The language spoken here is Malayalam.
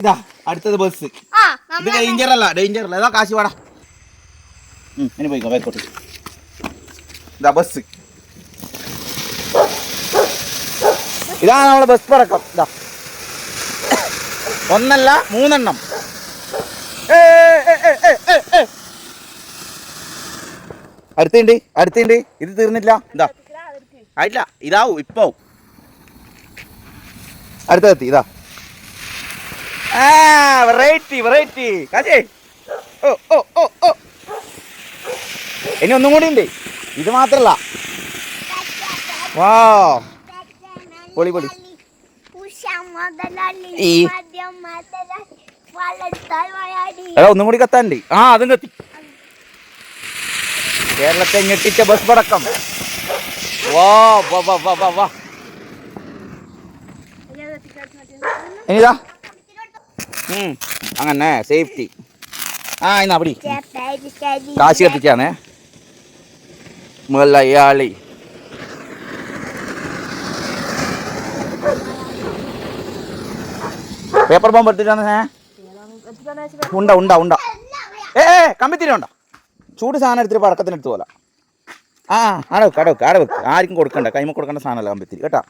ഇതാ അടുത്തത് ബസ് ആ ഇത് ഡേഞ്ചർ അല്ല ഡേഞ്ചർ അല്ല. ഏതാ കാശി വാടാ. ഇനി പോയിക്കോ വേക്കോട്ട് ഇതാ ബസ് ഇതാണ് നമ്മളെ ബസ് പറക്കം ഇതാ. ഒന്നല്ല മൂന്നെണ്ണം. അടുത്തുണ്ട് അടുത്തുണ്ട് ഇത് തീർന്നില്ല ഇതാ. ആയിട്ടില്ല ഇതാവും ഇപ്പാവും. അടുത്തെത്തി ഇതാ. ആ വെറൈറ്റി വെറൈറ്റി കാശേ. ഓ ഓ ഓ ഓ. ഇനി ഒന്നും കൂടി ഉണ്ട്. ഇത് മാത്രല്ല. വാ പൊളി പൊളി. എടാ ഒന്നും കൂടി കത്താനുണ്ട്. ആ അതും കത്തി. കേരളത്തെ ഞെട്ടിച്ച ബസ് പടക്കം. വാ വാ വാ വാ വാ. ഇനിതാ. ഉം, അങ്ങനെ സേഫ്റ്റി ആ ഇന്നാ പിടി കാശ് കത്തിച്ചാണേ മലയാളി പേപ്പർ ബോംബ് എടുത്തിട്ടാണ് ഉണ്ട ഉണ്ട ഉണ്ട ഏ ഏ കമ്പിത്തിരി ഉണ്ട ചൂട് സാധനം എടുത്തിട്ട് പടക്കത്തിന് എടുത്തു പോലെ ആ ആടെ വെക്ക് ആടെ വെക്ക് ആടെ വെക്ക് ആർക്കും കൊടുക്കണ്ട കൈമ കൊടുക്കേണ്ട സാധനമല്ല കമ്പിത്തിരി കേട്ടാ